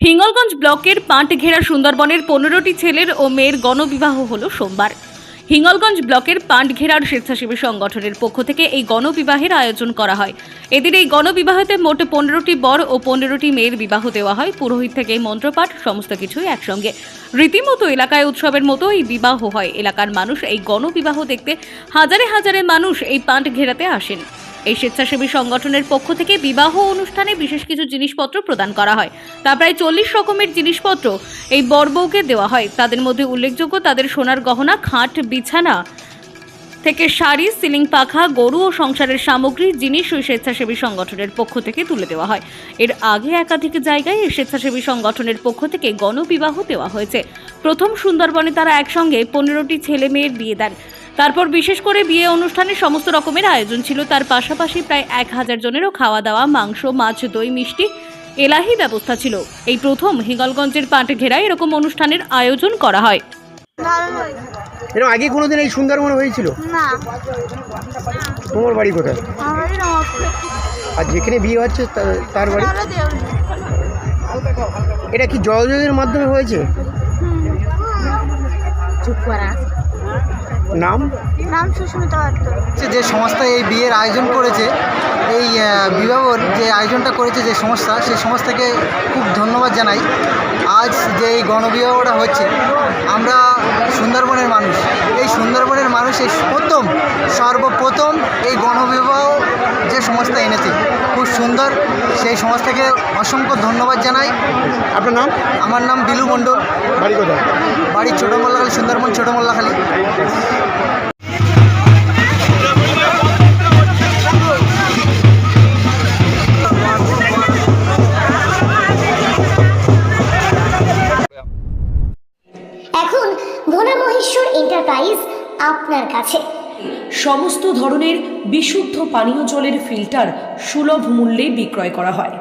হিঙ্গলগঞ্জ ব্লকের পাঁটঘেরা সুন্দরবনের পনেরোটি ছেলের ও মেয়ের গণবিবাহ হল সোমবার। হিঙ্গলগঞ্জ ব্লকের পাঁটঘেরার স্বেচ্ছাসেবী সংগঠনের পক্ষ থেকে এই গণবিবাহের আয়োজন করা হয়। এদিন এই গণবিবাহতে মোট পনেরোটি বর ও পনেরোটি মেয়ের বিবাহ দেওয়া হয়। পুরোহিত থেকে মন্ত্রপাঠ, সমস্ত কিছুই একসঙ্গে। রীতিমতো এলাকায় উৎসবের মতো এই বিবাহ হয়। এলাকার মানুষ এই গণবিবাহ দেখতে হাজারে হাজারে মানুষ এই পাঁট ঘেরাতে আসেন। এই স্বেচ্ছাসেবী সংগঠনের পক্ষ থেকে বিবাহ অনুষ্ঠানে বিশেষ কিছু জিনিসপত্র প্রদান করা হয়। তা প্রায় চল্লিশ রকমের জিনিসপত্র এই বরবউকে দেওয়া হয়। তাদের মধ্যে উল্লেখযোগ্য তাদের সোনার গহনা, খাট, বিছানা থেকে শাড়ি, সিলিং পাখা, গরু ও সংসারের সামগ্রী, জিনিস ওই স্বেচ্ছাসেবী সংগঠনের পক্ষ থেকে তুলে দেওয়া হয়। এর আগে একাধিক জায়গায় এই স্বেচ্ছাসেবী সংগঠনের পক্ষ থেকে গণবিবাহ দেওয়া হয়েছে। প্রথম সুন্দরবনে তারা একসঙ্গে পনেরোটি ছেলে মেয়ের বিয়ে দেন। তারপর বিশেষ করে বিয়ে অনুষ্ঠানে সমস্ত রকমের আয়োজন ছিল। তার পাশাপাশি প্রায় এক হাজার জনেরও খাওয়া দাওয়া মাংস মাছ দই মিষ্টি এলাহি ব্যবস্থা ছিল। এই প্রথম হিঙ্গলগঞ্জের পাট ঘেরায় এরকম অনুষ্ঠানের আয়োজন করা হয়। এরকম আগে কোনোদিন এই সুন্দরবন হয়েছিল? না। তোমার বাড়ি কোথায়? আর যেখানে বিয়ে হচ্ছে তার বাড়ি? এটা কি জলযোগের মাধ্যমে হয়েছে? চুপ করা। নাম? নাম সুস্মিতা পাত্র যে সংস্থা এই বিয়ের আয়োজন করেছে এই বিবাহর যে আয়োজনটা করেছে যে সংস্থা সেই সংস্থাকে খুব ধন্যবাদ জানাই। আজ যে এই গণবিবাহটা হচ্ছে আমরা সুন্দরবনের মানুষ। এই সুন্দরবনের মানুষ এই প্রথম সর্বপ্রথম এই গণবিবাহ যে সংস্থা এনেছে খুব সুন্দর। সেই সংস্থাকে অসংখ্য ধন্যবাদ জানাই। আপনার নাম? আমার নাম বিলু মণ্ডল। বাড়ি কোথায়? বাড়ি ছোটো মোল্লাখালী সুন্দরবন ছোটো মোল্লাখালী মহেশ্বর এন্টারপ্রাইজ আপনার কাছে। সমস্ত ধরনের বিশুদ্ধ পানীয় জলের ফিল্টার সুলভ মূল্যে বিক্রয় করা হয়।